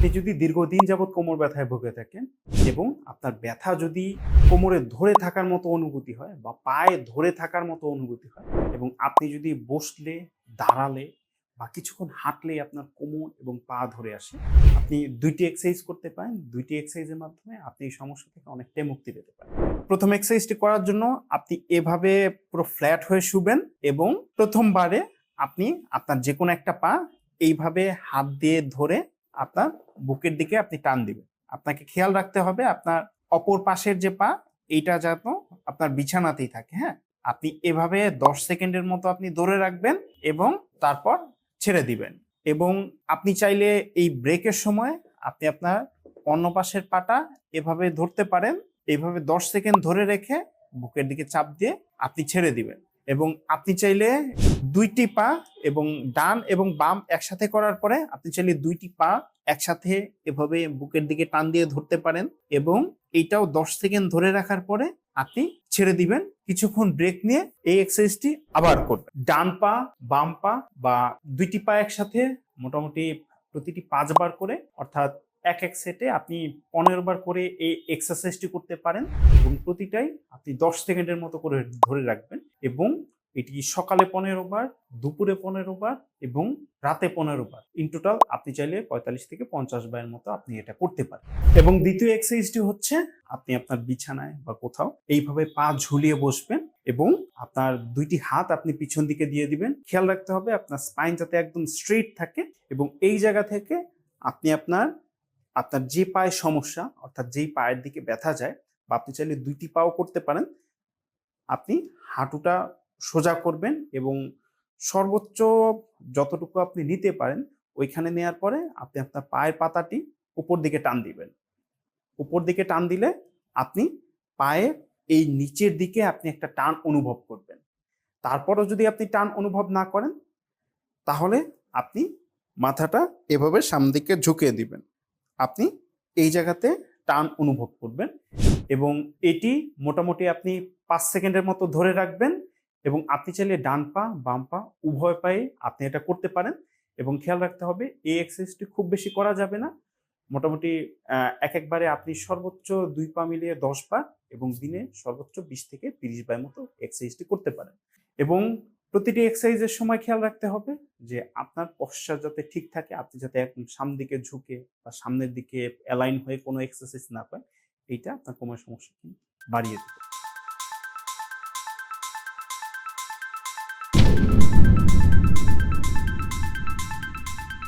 আপনি যদি দীর্ঘদিন যাবৎ কোমর ব্যথায় ভুগে থাকেন এবং আপনার ব্যথা যদি কোমরে ধরে থাকার মতো অনুভূতি হয় বা পায়ে ধরে থাকার মতো অনুভূতি হয় এবং আপনি যদি বসলে, দাঁড়ালে বা কিছুক্ষণ হাঁটলেই আপনার কোমর এবং পা ধরে আসে, আপনি দুইটি এক্সারসাইজ করতে পারেন। দুইটি এক্সারসাইজের মাধ্যমে আপনি এই সমস্যা থেকে অনেকটাই মুক্তি পেতে পারেন। প্রথম এক্সারসাইজটি করার জন্য আপনি এভাবে পুরো ফ্ল্যাট হয়ে শুবেন এবং প্রথমবারে আপনি আপনার যে কোনো একটা পা এইভাবে হাত দিয়ে ধরে আপনার বুকের দিকে আপনি টান দিবেন। আপনাকে খেয়াল রাখতে হবে আপনার অপর পাশের যে পা, এইটা যেন আপনার বিছানাতেই থাকে হ্যাঁ? আপনি এভাবে দশ সেকেন্ডের মতো আপনি ধরে রাখবেন এবং তারপর ছেড়ে দিবেন। এবং আপনি চাইলে এই ব্রেকের সময় আপনি আপনার অন্য পাশের পাটা এভাবে ধরতে পারেন, এইভাবে দশ সেকেন্ড ধরে রেখে বুকের দিকে চাপ দিয়ে আপনি ছেড়ে দিবেন। এবং আপনি চাইলে দুইটি পা এবং ডান এবং বাম একসাথে করার পরে আপনি চাইলে দুইটি পা একসাথে এভাবে বুকের দিকে টান দিয়ে ধরতে পারেন এবং এইটাও দশ সেকেন্ড ধরে রাখার পরে আপনি ছেড়ে দিবেন। কিছুক্ষণ ব্রেক নিয়ে এই এক্সারসাইজটি আবার করবেন। ডান পা, বাম পা বা দুইটি পা একসাথে মোটামুটি প্রতিটি পাঁচবার করে অর্থাৎ এক এক সেটে আপনি পনেরো বার করে এই এক্সারসাইজটি করতে পারেন এবং প্রতিটাই আপনি দশ সেকেন্ডের মতো করে ধরে রাখবেন এবং এটি সকালে পনেরো বার, দুপুরে পনেরো বার এবং রাতে পনেরো বার। ইন টোটাল আপনি চাইলে পঁয়তাল্লিশ থেকে পঞ্চাশ বারের মতো আপনি এটা করতে পারেন। এবং দ্বিতীয় এক্সারসাইজটি হচ্ছে আপনি আপনার বিছানায় বা কোথাও এইভাবে পা ঝুলিয়ে বসবেন এবং আপনার দুইটি হাত আপনি পিছন দিকে দিয়ে দিবেন। খেয়াল রাখতে হবে আপনার স্পাইন যাতে একদম স্ট্রেট থাকে এবং এই জায়গা থেকে আপনি আপনার আপনার যে পায়ে সমস্যা অর্থাৎ যেই পায়ের দিকে ব্যথা যায় বা আপনি চাইলে দুইটি পাও করতে পারেন, আপনি হাঁটুটা সোজা করবেন এবং সর্বোচ্চ যতটুকু আপনি নিতে পারেন, ওইখানে নেয়ার পরে আপনি আপনার পায়ের পাতাটি উপর দিকে টান দিবেন। উপর দিকে টান দিলে আপনি পায়ে এই নিচের দিকে আপনি একটা টান অনুভব করবেন। তারপরও যদি আপনি টান অনুভব না করেন, তাহলে আপনি মাথাটা এভাবে সামনের দিকে ঝুঁকিয়ে দিবেন। আপনি এই জায়গাতে টান অনুভব করবেন এবং এটি মোটামুটি আপনি পাঁচ সেকেন্ডের মতো ধরে রাখবেন এবং আপনি চাইলে ডান পা, বাম পা, উভয় পায়ে আপনি এটা করতে পারেন এবং খেয়াল রাখতে হবে এই এক্সারসাইজটি খুব বেশি করা যাবে না। মোটামুটি এক একবারে আপনি সর্বোচ্চ দুই পা মিলিয়ে দশ বার এবং দিনে সর্বোচ্চ বিশ থেকে তিরিশ বার মতো এক্সারসাইজটি করতে পারেন। এবং প্রতিটি এক্সারসাইজের সময় খেয়াল রাখতে হবে যে আপনার পশ্চাৎ যাতে ঠিক থাকে, আপনি যাতে একদম সামনের দিকে ঝুঁকে বা সামনের দিকে অ্যালাইন হয়ে কোনো এক্সারসাইজ না পায় এইটা আপনার কোমরের সমস্যা বাড়িয়ে দেবে।